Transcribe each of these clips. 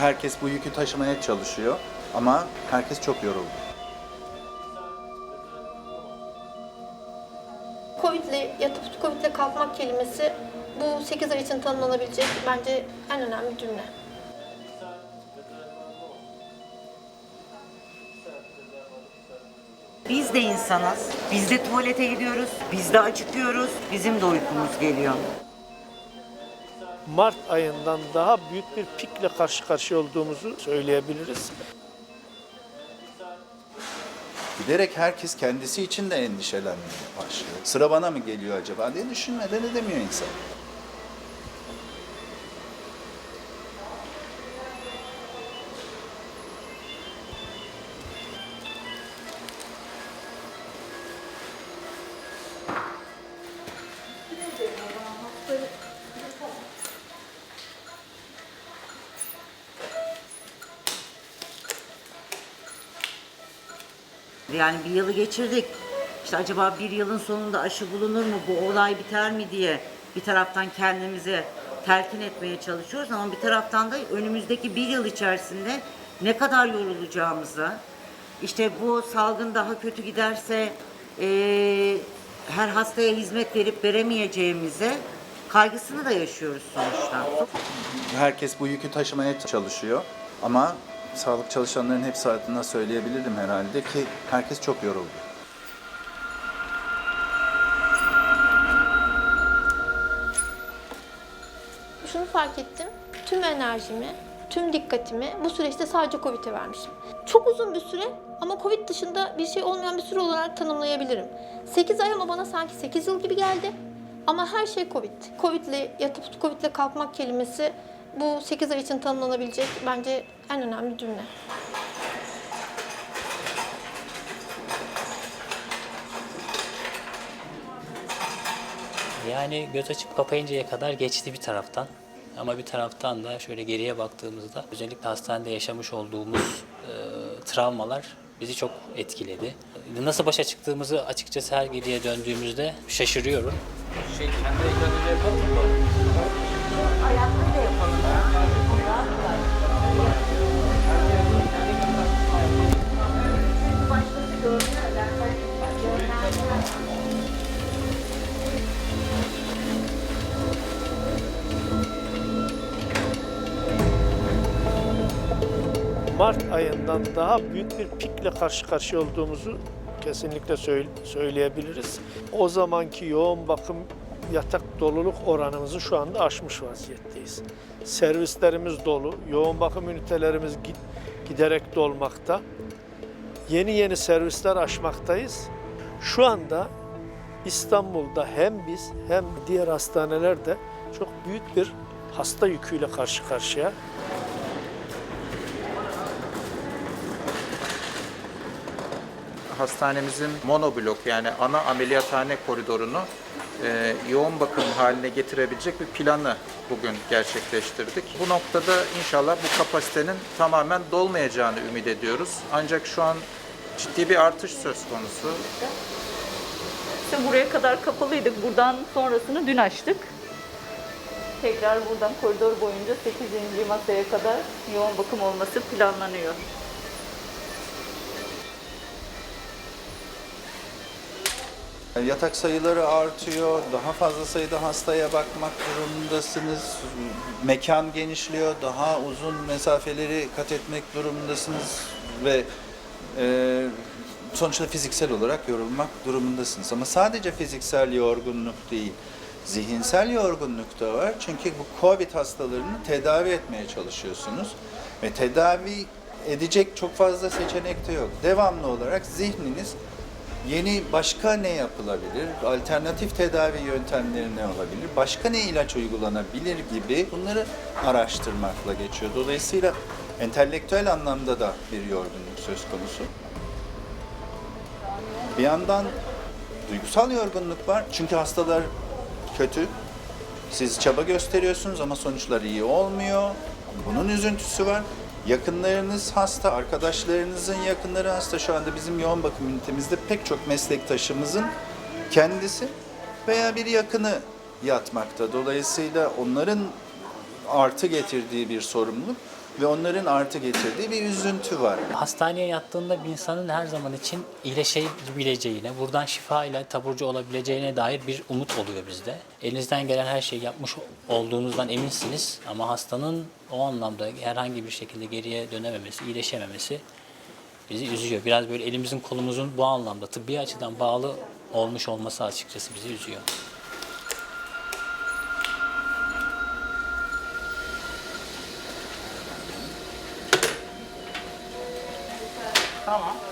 Herkes bu yükü taşımaya çalışıyor ama herkes çok yoruldu. Covid'le yatıp Covid'le kalkmak kelimesi bu 8 ay için tanımlanabilecek bence en önemli cümle. Biz de insanız. Biz de tuvalete gidiyoruz. Biz de acıkıyoruz. Bizim de uykumuz geliyor. Mart ayından daha büyük bir pikle karşı karşıya olduğumuzu söyleyebiliriz. Giderek herkes kendisi için de endişelenmeye başlıyor. Sıra bana mı geliyor acaba diye düşünmeden edemiyor insan. Yani bir yılı geçirdik. İşte acaba bir yılın sonunda aşı bulunur mu, bu olay biter mi diye bir taraftan kendimize telkin etmeye çalışıyoruz ama bir taraftan da önümüzdeki bir yıl içerisinde ne kadar yorulacağımızı, işte bu salgın daha kötü giderse eee, her hastaya hizmet verip veremeyeceğimize kaygısını da yaşıyoruz sonuçta. Herkes bu yükü taşımaya çalışıyor ama sağlık çalışanlarının hepsi adına söyleyebilirim herhalde ki herkes çok yoruldu. Şunu fark ettim. Tüm enerjimi, tüm dikkatimi bu süreçte sadece Covid'e vermişim. Çok uzun bir süre ama Covid dışında bir şey olmayan bir süre olarak tanımlayabilirim. 8 ay ama bana sanki 8 yıl gibi geldi. Ama her şey Covid. Covid'le yatıp Covid'le kalkmak kelimesi bu 8 ay için tanımlanabilecek bence en önemli cümle. Yani göz açıp kapayıncaya kadar geçti bir taraftan. Ama bir taraftan da şöyle geriye baktığımızda özellikle hastanede yaşamış olduğumuz e, travmalar bizi çok etkiledi. Nasıl başa çıktığımızı açıkçası her geriye döndüğümüzde şaşırıyorum. Mart ayından daha büyük bir pikle karşı karşıya olduğumuzu kesinlikle söyle- söyleyebiliriz. O zamanki yoğun bakım yatak doluluk oranımızı şu anda aşmış vaziyetteyiz. Servislerimiz dolu, yoğun bakım ünitelerimiz gi- giderek dolmakta. Yeni yeni servisler açmaktayız. Şu anda İstanbul'da hem biz hem diğer hastaneler de çok büyük bir hasta yüküyle karşı karşıya. hastanemizin monoblok yani ana ameliyathane koridorunu e, yoğun bakım haline getirebilecek bir planı bugün gerçekleştirdik. Bu noktada inşallah bu kapasitenin tamamen dolmayacağını ümit ediyoruz. Ancak şu an ciddi bir artış söz konusu. İşte buraya kadar kapalıydık. Buradan sonrasını dün açtık. Tekrar buradan koridor boyunca 8. masaya kadar yoğun bakım olması planlanıyor. Yatak sayıları artıyor, daha fazla sayıda hastaya bakmak durumundasınız. Mekan genişliyor, daha uzun mesafeleri kat etmek durumundasınız ve e, sonuçta fiziksel olarak yorulmak durumundasınız. Ama sadece fiziksel yorgunluk değil, zihinsel yorgunluk da var. Çünkü bu COVID hastalarını tedavi etmeye çalışıyorsunuz ve tedavi edecek çok fazla seçenek de yok. Devamlı olarak zihniniz Yeni başka ne yapılabilir? Alternatif tedavi yöntemleri ne olabilir? Başka ne ilaç uygulanabilir gibi bunları araştırmakla geçiyor. Dolayısıyla entelektüel anlamda da bir yorgunluk söz konusu. Bir yandan duygusal yorgunluk var. Çünkü hastalar kötü. Siz çaba gösteriyorsunuz ama sonuçlar iyi olmuyor. Bunun üzüntüsü var. Yakınlarınız hasta, arkadaşlarınızın yakınları hasta. Şu anda bizim yoğun bakım ünitemizde pek çok meslektaşımızın kendisi veya bir yakını yatmakta. Dolayısıyla onların artı getirdiği bir sorumluluk. ve onların artı getirdiği bir üzüntü var. Hastaneye yattığında bir insanın her zaman için iyileşebileceğine, buradan şifa ile taburcu olabileceğine dair bir umut oluyor bizde. Elinizden gelen her şeyi yapmış olduğunuzdan eminsiniz ama hastanın o anlamda herhangi bir şekilde geriye dönememesi, iyileşememesi bizi üzüyor. Biraz böyle elimizin kolumuzun bu anlamda tıbbi açıdan bağlı olmuş olması açıkçası bizi üzüyor. Tamam.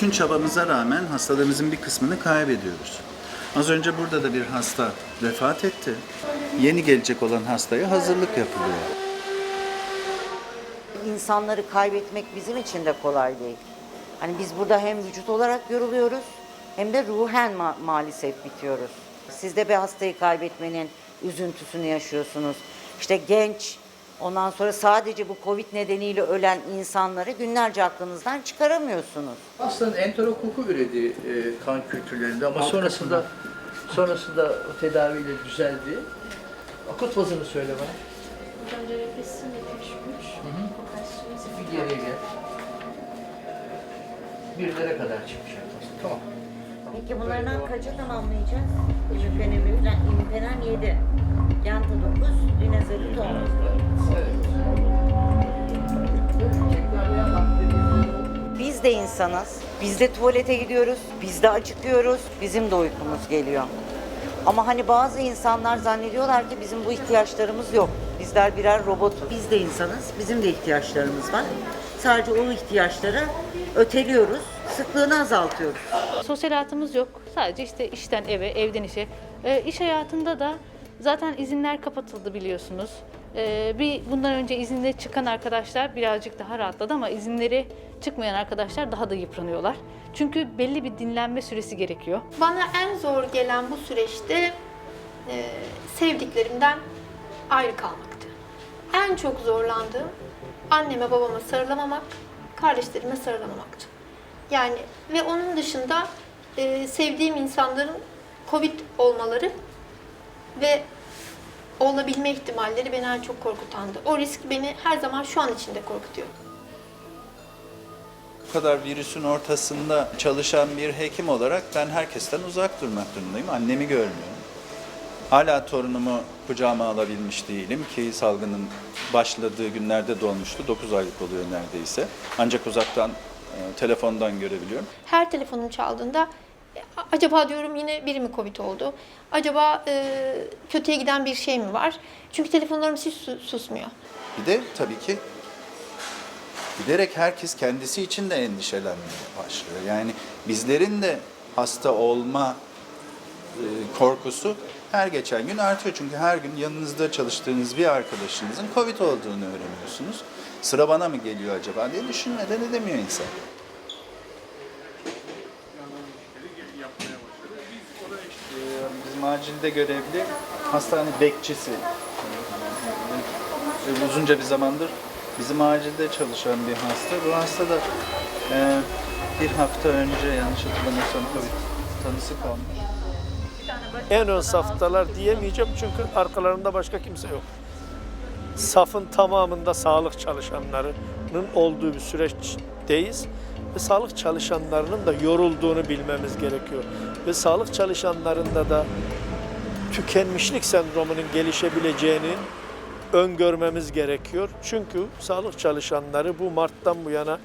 Bütün çabamıza rağmen hastalarımızın bir kısmını kaybediyoruz. Az önce burada da bir hasta vefat etti. Yeni gelecek olan hastaya hazırlık yapılıyor. İnsanları kaybetmek bizim için de kolay değil. Hani biz burada hem vücut olarak yoruluyoruz hem de ruhen ma- maalesef bitiyoruz. Siz de bir hastayı kaybetmenin üzüntüsünü yaşıyorsunuz. İşte genç, ondan sonra sadece bu Covid nedeniyle ölen insanları günlerce aklınızdan çıkaramıyorsunuz. Aslında enterokoku üredi e, kan kültürlerinde ama sonrasında sonrasında o tedaviyle düzeldi. Akut fazını söyle bana. Bir geriye gel. Birlere kadar çıkmış aslında. Tamam. Peki bunlardan kaçı tamamlayacağız? İmpenemi falan, impenen 7. Yanta 9, rinezoli 10. Evet. Tekrarlayan bakterileri Biz de insanız. Biz de tuvalete gidiyoruz. Biz de acıkıyoruz. Bizim de uykumuz geliyor. Ama hani bazı insanlar zannediyorlar ki bizim bu ihtiyaçlarımız yok. Bizler birer robotuz. Biz de insanız. Bizim de ihtiyaçlarımız var. Sadece o ihtiyaçları öteliyoruz. Sıklığını azaltıyoruz. Sosyal hayatımız yok. Sadece işte işten eve, evden işe. Ee, iş hayatında da zaten izinler kapatıldı biliyorsunuz. Ee, bir bundan önce izinde çıkan arkadaşlar birazcık daha rahatladı ama izinleri çıkmayan arkadaşlar daha da yıpranıyorlar. Çünkü belli bir dinlenme süresi gerekiyor. Bana en zor gelen bu süreçte e, sevdiklerimden ayrı kalmaktı. En çok zorlandığım anneme babama sarılamamak, kardeşlerime sarılamamaktı. Yani ve onun dışında e, sevdiğim insanların Covid olmaları ve olabilme ihtimalleri beni en çok korkutandı. O risk beni her zaman şu an içinde korkutuyor. Bu kadar virüsün ortasında çalışan bir hekim olarak ben herkesten uzak durmak durumundayım. Annemi görmüyorum. Hala torunumu kucağıma alabilmiş değilim ki salgının başladığı günlerde dolmuştu. 9 aylık oluyor neredeyse. Ancak uzaktan, e, telefondan görebiliyorum. Her telefonum çaldığında "E, acaba diyorum yine biri mi Covid oldu? Acaba e, kötüye giden bir şey mi var? Çünkü telefonlarım hiç su- susmuyor. Bir de tabii ki giderek herkes kendisi için de endişelenmeye başlıyor. Yani bizlerin de hasta olma e, korkusu her geçen gün artıyor. Çünkü her gün yanınızda çalıştığınız bir arkadaşınızın Covid olduğunu öğreniyorsunuz. Sıra bana mı geliyor acaba diye düşünmeden edemiyor insan. Ee, Bizim acilde görevli hastane bekçisi. Uzunca bir zamandır bizim acilde çalışan bir hasta. Bu hasta da e, bir hafta önce yanlış hatırlamıyorsam Covid tanısı kalmış. En ön saftalar diyemeyeceğim çünkü arkalarında başka kimse yok. Safın tamamında sağlık çalışanlarının olduğu bir süreçteyiz ve sağlık çalışanlarının da yorulduğunu bilmemiz gerekiyor. Ve sağlık çalışanlarında da tükenmişlik sendromunun gelişebileceğini öngörmemiz gerekiyor. Çünkü sağlık çalışanları bu Mart'tan bu yana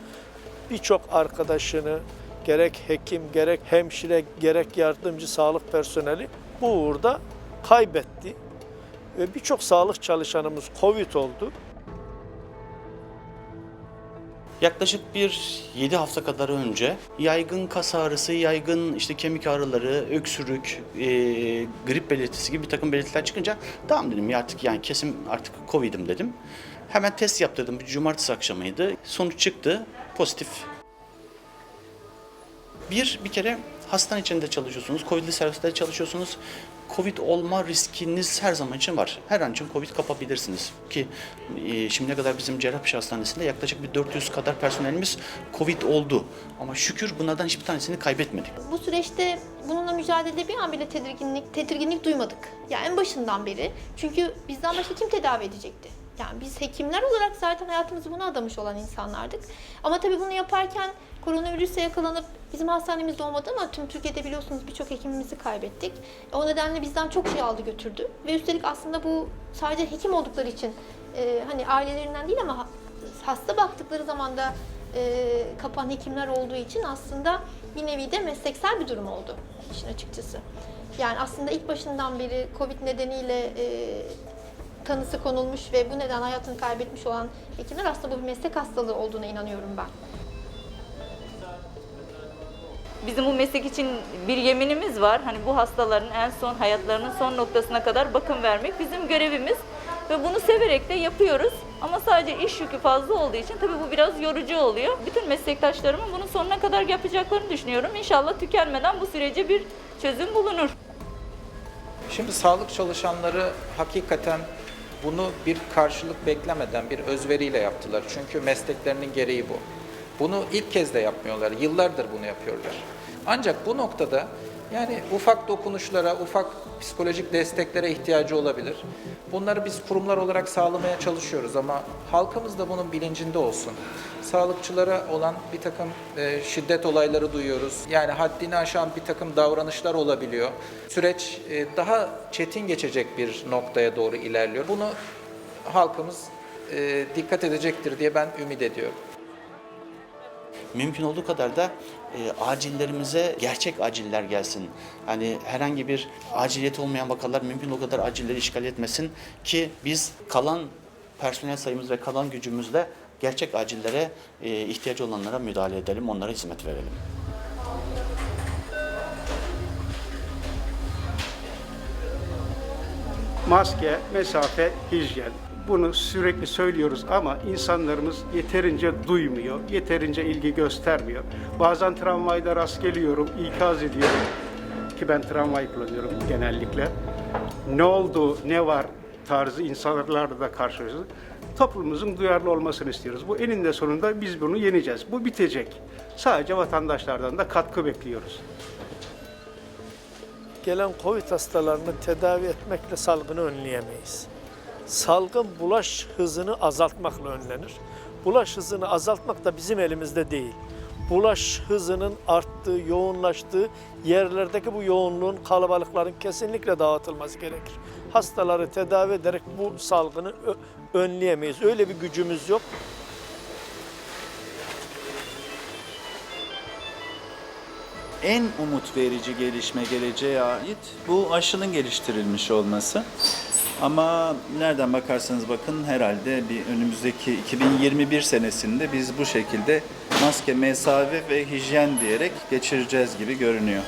birçok arkadaşını gerek hekim, gerek hemşire, gerek yardımcı sağlık personeli bu uğurda kaybetti. Ve birçok sağlık çalışanımız Covid oldu. Yaklaşık bir 7 hafta kadar önce yaygın kas ağrısı, yaygın işte kemik ağrıları, öksürük, e, grip belirtisi gibi bir takım belirtiler çıkınca tamam dedim ya artık yani kesin artık Covid'im dedim. Hemen test yaptırdım. Bir cumartesi akşamıydı. Sonuç çıktı. Pozitif. Bir, bir kere hastane içinde çalışıyorsunuz. Covid'li serviste çalışıyorsunuz. Covid olma riskiniz her zaman için var. Her an için Covid kapabilirsiniz. Ki e, şimdiye kadar bizim Cerrahpaşa Hastanesi'nde yaklaşık bir 400 kadar personelimiz Covid oldu. Ama şükür bunlardan hiçbir tanesini kaybetmedik. Bu süreçte bununla mücadelede bir an bile tedirginlik, tedirginlik duymadık. Yani en başından beri. Çünkü bizden başka kim tedavi edecekti? Yani biz hekimler olarak zaten hayatımızı buna adamış olan insanlardık. Ama tabii bunu yaparken koronavirüse yakalanıp bizim hastanemizde olmadı ama tüm Türkiye'de biliyorsunuz birçok hekimimizi kaybettik. O nedenle bizden çok şey aldı götürdü. Ve üstelik aslında bu sadece hekim oldukları için e, hani ailelerinden değil ama ha- hasta baktıkları zaman da e, kapan hekimler olduğu için aslında bir nevi de mesleksel bir durum oldu işin açıkçası. Yani aslında ilk başından beri Covid nedeniyle e, tanısı konulmuş ve bu neden hayatını kaybetmiş olan hekimler aslında bu bir meslek hastalığı olduğuna inanıyorum ben. Bizim bu meslek için bir yeminimiz var. Hani bu hastaların en son hayatlarının son noktasına kadar bakım vermek bizim görevimiz. Ve bunu severek de yapıyoruz. Ama sadece iş yükü fazla olduğu için tabii bu biraz yorucu oluyor. Bütün meslektaşlarımın bunu sonuna kadar yapacaklarını düşünüyorum. İnşallah tükenmeden bu sürece bir çözüm bulunur. Şimdi sağlık çalışanları hakikaten bunu bir karşılık beklemeden bir özveriyle yaptılar. Çünkü mesleklerinin gereği bu. Bunu ilk kez de yapmıyorlar. Yıllardır bunu yapıyorlar. Ancak bu noktada yani ufak dokunuşlara, ufak psikolojik desteklere ihtiyacı olabilir. Bunları biz kurumlar olarak sağlamaya çalışıyoruz ama halkımız da bunun bilincinde olsun. Sağlıkçılara olan bir takım e, şiddet olayları duyuyoruz. Yani haddini aşan bir takım davranışlar olabiliyor. Süreç e, daha çetin geçecek bir noktaya doğru ilerliyor. Bunu halkımız e, dikkat edecektir diye ben ümit ediyorum. Mümkün olduğu kadar da e, acillerimize gerçek aciller gelsin. Hani herhangi bir aciliyeti olmayan vakalar mümkün olduğu kadar acilleri işgal etmesin ki biz kalan personel sayımız ve kalan gücümüzle gerçek acillere e, ihtiyacı olanlara müdahale edelim, onlara hizmet verelim. maske, mesafe, hijyen. Bunu sürekli söylüyoruz ama insanlarımız yeterince duymuyor, yeterince ilgi göstermiyor. Bazen tramvayda rast geliyorum, ikaz ediyorum ki ben tramvay kullanıyorum genellikle. Ne oldu, ne var tarzı insanlarla da karşılaşıyoruz. Toplumumuzun duyarlı olmasını istiyoruz. Bu eninde sonunda biz bunu yeneceğiz. Bu bitecek. Sadece vatandaşlardan da katkı bekliyoruz. Gelen Covid hastalarını tedavi etmekle salgını önleyemeyiz. Salgın bulaş hızını azaltmakla önlenir. Bulaş hızını azaltmak da bizim elimizde değil. Bulaş hızının arttığı, yoğunlaştığı yerlerdeki bu yoğunluğun, kalabalıkların kesinlikle dağıtılması gerekir. Hastaları tedavi ederek bu salgını önleyemeyiz. Öyle bir gücümüz yok. En umut verici gelişme geleceğe ait bu aşının geliştirilmiş olması. Ama nereden bakarsanız bakın herhalde bir önümüzdeki 2021 senesinde biz bu şekilde maske, mesafe ve hijyen diyerek geçireceğiz gibi görünüyor.